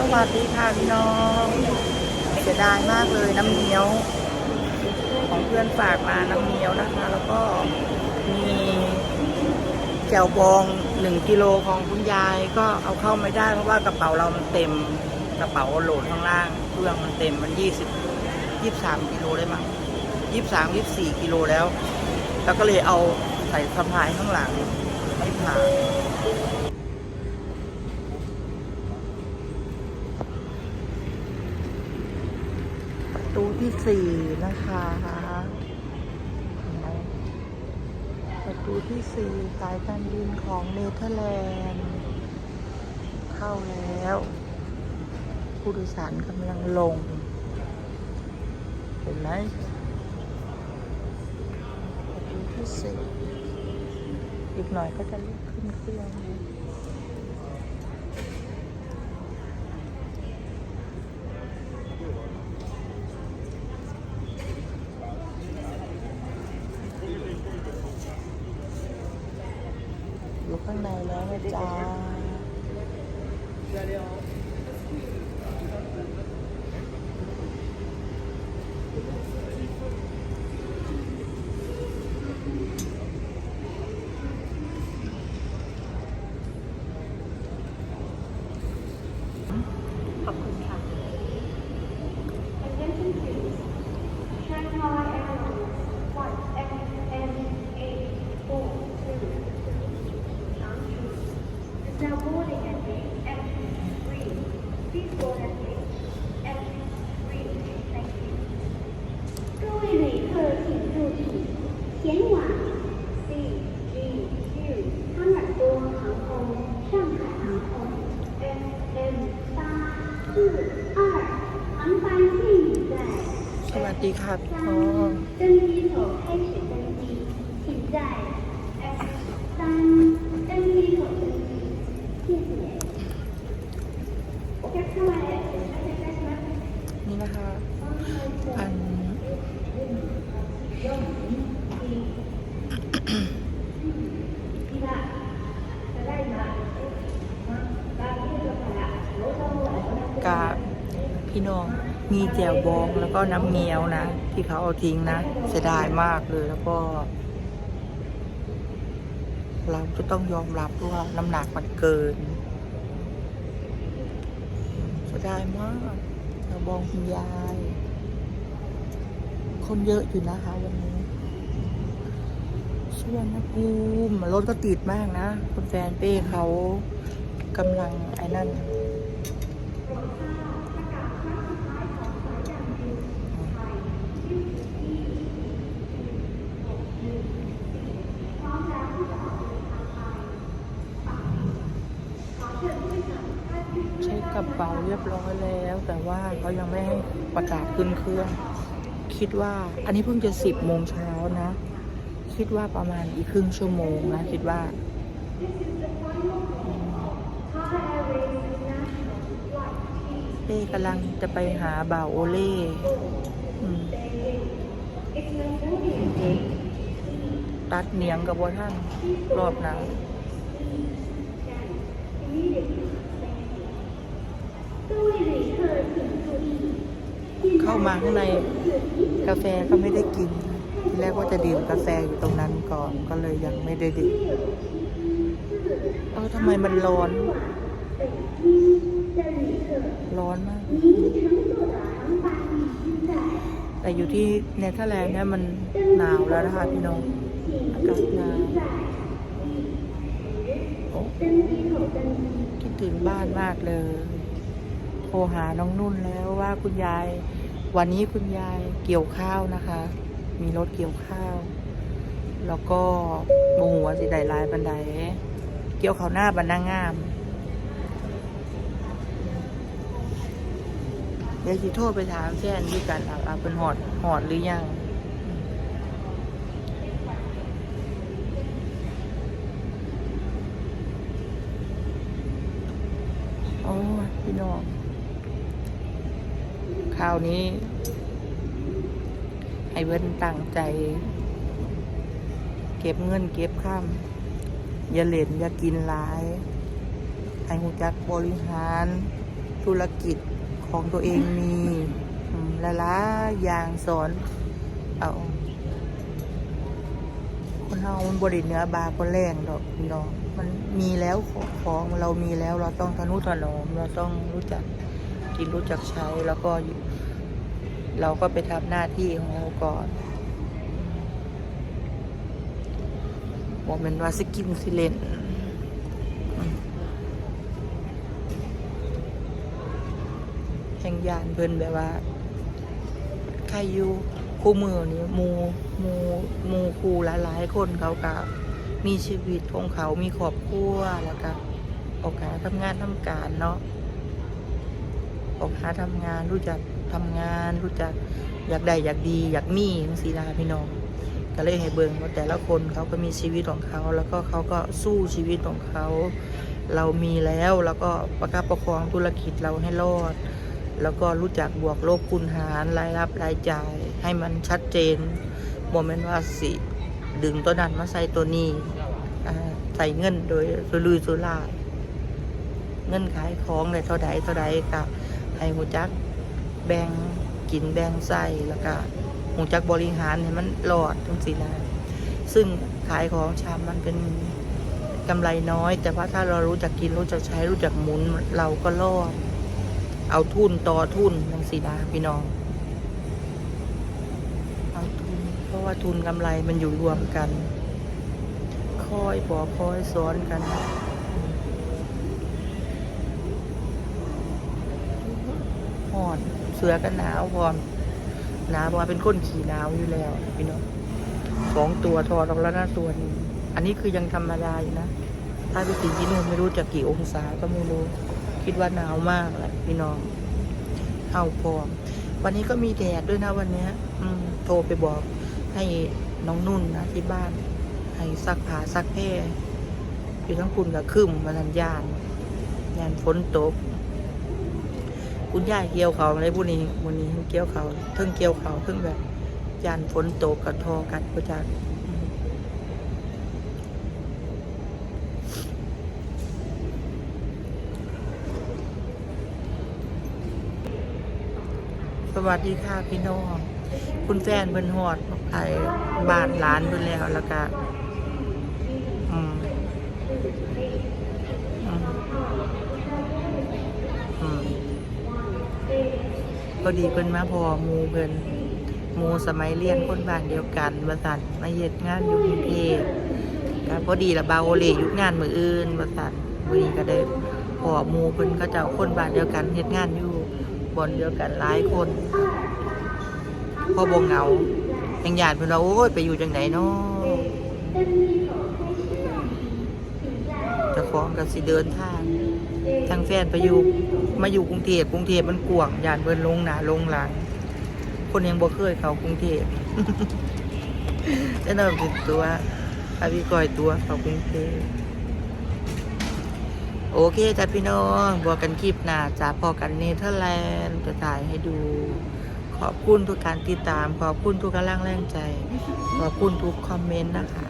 สวัสดีค่ะพี่น้อง เสียดายมากเลยน้ำเงี้ยว ของเพื่อนฝากมาน้ำเงี้ยวนะคะ แล้วก็มีแจ่วบองหนึ่งกิโลของคุณยายก็เอาเข้าไม่ได้ เพราะว่ากระเป๋าเรามันเต็มกระเป๋าโหลดข้างล่างเครื่องมันเต็มมันยี่สิบยี่สามกิโลได้มั้งยี่สามยี่สี่กิโลแล้ว แล้วก็เลยเอาใส่สะพายข้างหลังไม่ผ่าน ประตูที่สี่นะคะ ประตูที่สี่สายการบินของเนเธอร์แลนด์ เข้าแล้ว ผู้โดยสารกำลังลง เห็นไหมประตูที่สี่อีกหน่อยก็จะรีบขึ้นเครื่องแล้ว อยู่ ข้างในแล้วนะจ๊ะ ดีค่ะพ่อนี่นะคะ อันกับพี่น้อง มีแจวบองแล้วก็น้ำเงี้ยวนะ ที่เขาเอาทิ้งนะเสียดายมากเลยแล้วก็ เราจะต้องยอมรับว่าน้ำหนักมันเกินเสียดายมากแจวบองคุณยาย คนเยอะอยู่นะคะวันนี้ส่วนนะภูมิรถก็ติดมากนะ คุณแฟนเป้เขากำลังไอ้นั่น เช็คกระเป๋าเรียบร้อยแล้ว แต่ว่า เขายังไม่ให้ประกาศขึ้นเครื่อง คิดว่าอันนี้เพิ่งจะสิบโมงเช้านะ คิดว่าประมาณอีกครึ่งชั่วโมงนะ คิดว่า เป้กำลังจะไปหาบ่าวโอเล่ตัดเนียงกับบอท่านรอบนั้นเเข้ามาข้างในกาแฟก็ไม่ได้กินทีแรกว่าจะดื่มกาแฟอยู่ตรงนั้นก่อนก็เลยยังไม่ได้ดื่มเออทำไมมันร้อน ร้อนมาก แต่อยู่ที่เนเธอร์แลนด์เนี่ยมันหนาวแล้วนะคะพี่น้องอากาศหนาวคิดถึงบ้านมากเลย ทรหาน้องนุ่นแล้วว่าคุณยายวันนี้คุณยายเกี่ยวข้าวนะคะ มีรถเกี่ยวข้าว แล้วก็โมหัวสิไดลายบันได เกี่ยวข้าวหน้าบันนางามเดี๋ยวสิโทรไปถามแค่นที่กันเอาเป็นหอดหอดหรือยังโอ้ยพี่น้อง ราวนี้ ให้เบิ้นตั้งใจ เก็บเงินเก็บข้ามอย่าเล่นอย่ากินหลาย ให้หูจักบริหาร ธุรกิจของตัวเองมีละละอย่างสอนเอาคนเรามันบริเนื้อบาคนแรงดอกพี่น้องมันมีแล้วของเรามีแล้วเราต้องทนุถนอมเราต้องรู้จักกินรู้จักใช้แล้วก็ เราก็ไปทำหน้าที่ของเราก่อนบอกเป็นว่าสกินสิเลนแห่งยานเพิ่นแบบว่าใครอยู่คู่มือนี่หมูมูมูครูหลายๆคนเขาก็มีชีวิตของเขามีครอบครัวแล้วก็ออกหาทำงานทำการเนาะออกหาทำงานรู้จัก ทำงาน รู้จักอยากได้อยากดี อยากมีจังสีดาพี่น้องก็เลยให้เบิ่งว่าแต่ละคนเขาก็มีชีวิตของเขา แล้วก็เขาก็สู้ชีวิตของเขา เรามีแล้วแล้วก็ประคับประคองธุรกิจเราให้รอด แล้วก็รู้จักบวกลบคูณหารรายรับรายจ่าย ให้มันชัดเจนโมเมนต์ว่าสิดึงตัวนั้นมาใส่ตัวนี้ใส่เงินโดยสุรุยสุร่ายเงินขายของเลยเท่าใดเท่าใดกับให้หูจัก แบ่งกินแบ่งใส่แล้วก็หูจักบริหารให้มันรอดทั้งสี่นะซึ่งขายของชามมันเป็นกำไรน้อย แต่ว่าถ้าเรารู้จักกินรู้จักใช้รู้จักหมุนเราก็รอด เอาทุนต่อทุนทั้งสี่ดาพี่น้องเอาทุนเพราะว่าทุนกำไรมันอยู่รวมกันคอยบอกคอยสอนกันหอน เสือกันหนาวพร้อมหนาวเพราะว่าเป็นคนขี่หนาวอยู่แล้วพี่น้องสองตัวทอดออกแล้วนะตัวนี้อันนี้คือยังธรรมดาอยู่นะ ถ้าไปถึงที่นู่นไม่รู้จะกี่องศาก็ไม่รู้ คิดว่าหนาวมากแหละพี่น้องเอาพร้อมวันนี้ก็มีแดดด้วยนะวันเนี้ยอืมโทรไปบอกให้น้องนุ่นนะที่บ้าน ให้ซักผ้าซักแพร่อยู่ทั้งคุณกับคืมมาทันยานยานฝนตก คุณย่าเกี่ยวเขาอะไรพวกนี้วันนี้เกี่ยวเขาเพิ่งเกี่ยวเขาเพิ่งแบบยานฝนตกกับทอกัดประจักสวัสดีค่ะพี่น้อง คุณแฟนเพิ่นหอดไอ้บ้านหลานเพิ่นแล้วแล้วก็อืมอืมอืม พอดีเพิ่นมาพอมูเพิ่นมูสมัยเรียนคนบ้านเดียวกันว่าสั่นมาเฮ็ดงานอยู่กรุงเทพก็พอดีละบาโอเลยู่งานมืออื่นว่าสั่นมื้อนี้ก็ได้พอมูเพิ่นก็จ้าคนบ้านเดียวกันเฮ็ดงานอยู่บนเดียวกันหลายคนพอบงเหงายังหยาดเพื่นว่าโอ้ยไปอยู่จังไหนเนาะจะของกับสิเดินทาง ทางแฟนไปอยู่มาอยู่กรุงเทพกรุงเทพมันกวางยาดเพิ่นลงหนาลงหลัง คนยังบ่เคยเข้ากรุงเทพจะนำติดตัวพาพี่กอยตัวเข้ากรุงเทพโอเคจ้ะพี่น้องบอกกันคลิปหน้าจ้ะพอกันเนเธอร์แลนด์จะถ่ายให้ดู ขอบคุณทุกการติดตาม ขอบคุณทุกกำลังแรงใจ ขอบคุณทุกคอมเมนต์นะคะ